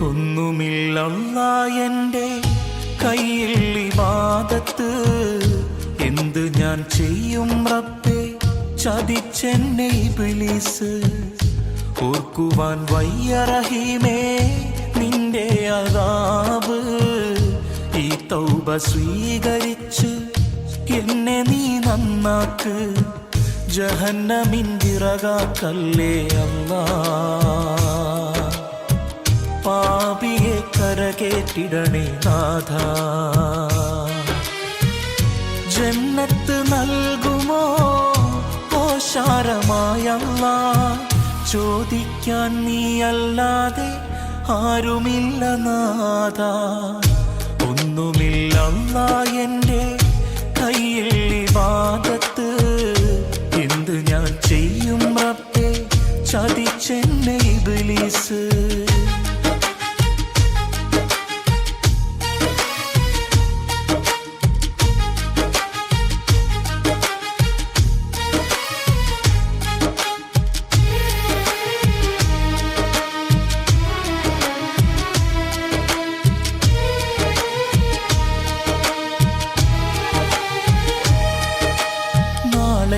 ഒന്നുമില്ലല്ല എന്റെ കയ്യിൽ വാദത്ത്. എന്ത് ഞാൻ ചെയ്യും റബ്ബേ? ചതിച്ചെന്നെ ഇബ്ലീസ്. ഓർക്കുവാൻ വയ്യ റഹീമേ നിന്റെ അതാവ്. ഈ തൗബ സ്വീകരിച്ച് എന്നെ നീ നന്നാക്ക്. ജഹന്നമിൻ വിറകാക്കല്ലേ അല്ലാ. കരകേറ്റിടണേ നാഥ. ജന്നത്ത് നൽകുമോ? ഓശാരമായല്ല ചോദിക്കാൻ നീയല്ലാതെ ആരുമില്ല നാഥ. ഒന്നുമില്ലല്ല എന്റെ കയ്യിൽ വാദത്ത്. എന്ത് ഞാൻ ചെയ്യും റബ്ബേ? ചതിച്ചെന്നെ ഇബ്ലീസ്.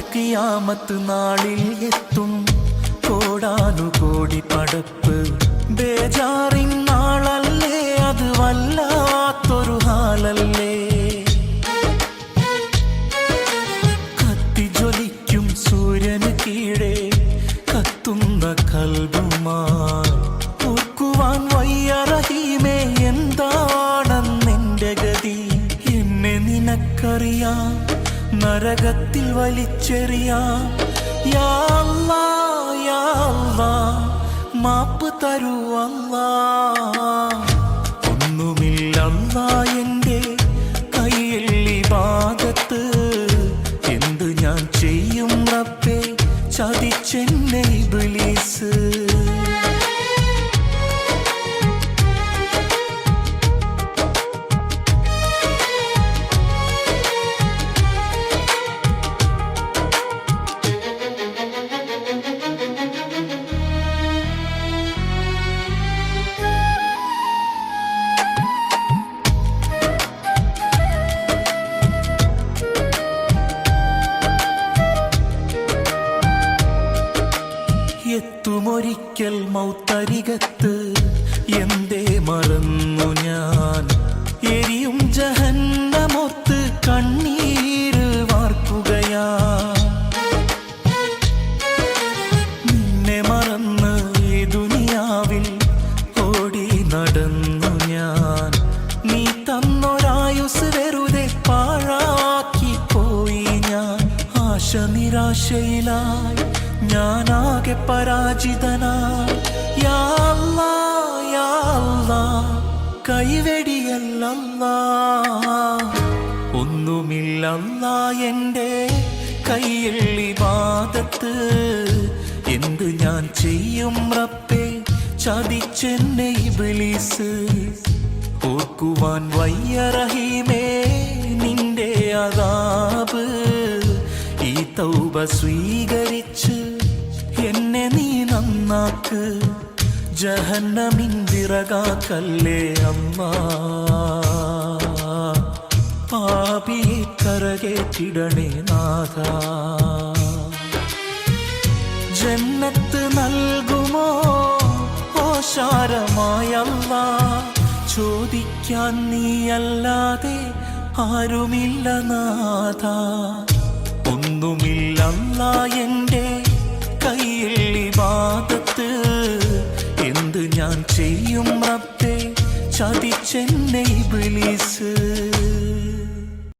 കിയാമത്ത് നാളിൽ എത്തും. കോടാനുകോടി പടപ്പ്. ബേജാറിൻ നരകത്തിൽ വലിച്ചെറിയാം. മാപ്പ് തരൂ അല്ലാ ഒന്നുമില്ലല്ല എന്റെ ഭാഗത്ത്. എന്ത് ഞാൻ ചെയ്യും റബ്ബേ? ചതിച്ചെന്നെ ഇബ്ലീസ്. എത്തുമൊരിക്കൽ മൗത്തരികത്ത് എന്തേ മറന്നു ഞാൻ? എരിയും ജഹന്നമൊത്ത് കണ്ണീര് വാർക്കുകയാ. നിന്നെ മറന്ന് ഈ ദുനിയാവിൽ ഓടി നടന്നു ഞാൻ. നീ തന്നൊരായുസ് വെറുതെ പാഴാക്കി പോയി ഞാൻ. ആശ നിരാശയിലായി ഞാനാകെ പരാജിതനാ. യാ അല്ലാ, യാ അല്ലാ, കൈവെടിയല്ലല്ലാ. എന്റെ കയ്യിൽ ഇബാദത്ത് എന്ത് ഞാൻ ചെയ്യും റപ്പേ ചതിച്ചെന്നെ ഇബ്ലീസ്. ഓർക്കുവാൻ വയ്യ റഹീമേ നിന്റെ അതാബ് ഈ തൗബ സ്വീകരിച്ച് നന്നാക്ക് ജഹന്നമിൻ വിറകാക്കല്ലേ അമ്മ? പാപിയെ കരകേറ്റിടണേ നാഥ. ജന്നത്ത് നൽകുമോ ഓശാരമായല്ല ചോദിക്കാൻ നീയല്ലാതെ ആരുമില്ല നാഥ. ഒന്നുമില്ലല്ല എന്റെ ചതിച്ചെന്നെ ഇബ്ലീസ്